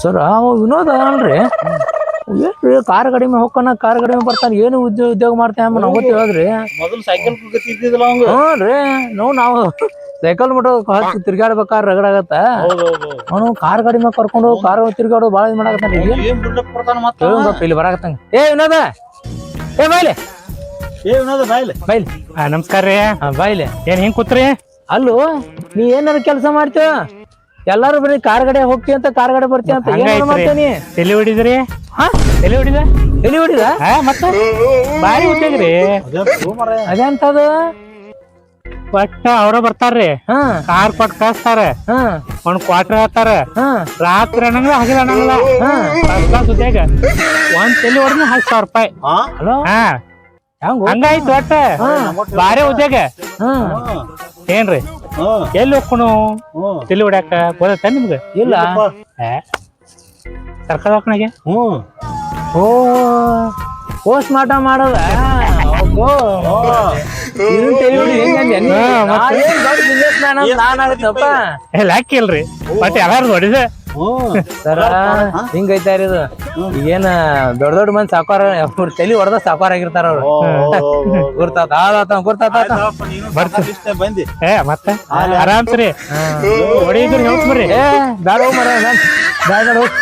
Sir ಅವ ವಿನೋದ ಅಲ್ರಿ? ಏನ್ರಿ ಕಾರ್ ಕಡಿಮೆ ಹೋಗೋಣ ಕಾರ್ ಕಡಿಮೆ ಬರ್ತಾನ ಏನು ಉದ್ಯೋಗ ಉದ್ಯೋಗ ಮಾಡ್ತಾನ ನಾವು ಗೊತ್ತಿ ಹೇಳಿದ್ರಿ ಮೊದಲು ಸೈಕಲ್ ಅವಂಗ. ಹ್ಞೂ ರೀ ನಾವು ನಾವು ಸೈಕಲ್ ಮಟ್ಟ ಹಚ್ಚಿ ತಿರ್ಗಾಡ್ಬೇಕಾದ್ರೆ ರಗಡಾಗತ್ತ ಅವನು ಕಾರ್ ಕಡಿಮೆ ಕರ್ಕೊಂಡು ಕಾರ್ ತಿರ್ಗಾಡೋದು ಬಾಳ ಇದು ಮಾಡಕತ್ತಾನ ಇಲ್ಲಿ ಬರಾಕತ್ತಂಗ. ಏ ವಿನೋದ! ಏ ಬಾಯ್ಲೆ! ಏ ವಿನೋದ ಬಾಯ್ಲೆ. ಬಾಯ್ಲೆ. ನಮಸ್ಕಾರ ರೀ. ಹಾ ಬಾಯ್ಲೆ. ಏನ್ ಹಿಂಗ್ ಕೂತ್ರಿ? ಅಲ್ಲೂ ನೀ ಏನಾರ ಕೆಲಸ ಮಾಡ್ತೀವ ಎಲ್ಲಾರು ಬರೀ ಕಾರ್ ಗಾಡಿ ಹೋಗ್ತಿ ಅಂತ ಕಾರ್ ಗಾಡಿ ಬರ್ತಿ ಅಂತ ಹಂಗಾಯ್ತ್ರಿ. ಮಾಡ್ತೇನಿ ಎಲ್ಲಿ ಹೊಡಿದ್ರಿ? ಹಾ? ತಲೆ ಹೊಡಿದ? ಎಲ್ಲಿ ಹೊಡಿದ? ಹಾ ಮತ್ತ? ಬಾರಿ ತಗೊಂಬರ್ರೆ. ಅದಂತದ ಪಟ್ಟ ಅವ್ರ ಬರ್ತಾರ್ರಿ. ಹಾ. ಕಾರ್ ಕೊಟ್ ಕಳಿಸ್ತಾರ. ಹಾ. ಒಂದ್ ಕ್ವಾರ್ಟರ್ ಹಾಕ್ತಾರ. ಹಾ. ರಾತ್ರಿ ಅನ್ನಂಗಿಲ್ಲ ಹಗಲ ಅನ್ನಂಗಿಲ್ಲ. ಉದ್ಯೋಗ ಒಂದ್ ತಲೆ ಹೊಡೆದ್ರೆ ಹತ್ತು ಸಾವಿರ ರೂಪಾಯಿ. ಹಾ? ಹಲೋ? ಹಾ. ಹೆಂಗ ಹಂಗಾಯ್ತು ಒಟ್ಟ. ಬಾರಿ ಉದ್ಯೋಗ. ಹಾ. ಏನ್ರಿ? ಎಲ್ಲಿ ಹೋಗ್ಕೊಂಡು ತಿಳಿ ಹೊಡ್ಯಾಕ ಗೊತ್ತ ನಿಮ್ಗೆ? ಇಲ್ಲ. ಸರ್ಕಾರ ದವಾಖಾನೆಗೆ? ಹ್ಮ್ ಓ ಪೋಸ್ಟ್ ಮಾರ್ಟಮ್ ಮಾಡೋದ? ಇಲ್ಲ ಅಂತ ನಾನ್. ಎಲ್ಲ ಹಾಕಿಲ್ರಿ ಬಟ್ ಎಲ್ಲಾರು ಹೊಡಿದ ಸರ ಐತಾರ ಇದು. ಏನ ದೊಡ್ಡ ದೊಡ್ಡ ಮಂದಿ ಸಾಕಾರ ಅವ್ರ ತಲಿ ಹೊಡೆದ ಸಾಕಾರ ಆಗಿರ್ತಾರ ಅವ್ರು ಗುರ್ತಾತ ಆದಾತ ಗುರ್ತಾತ ಬಂದಿ. ಏ ಮತ್ತೆ? ಆರಾಮ್ಸ್ರಿ ಹೊಡಿದ್ರು ಬರ್ರಿ. ಏ. ಬ್ಯಾಡ ಹೋಗ್ ಮರ ಬ್ಯಾಡ ಹೋಗ್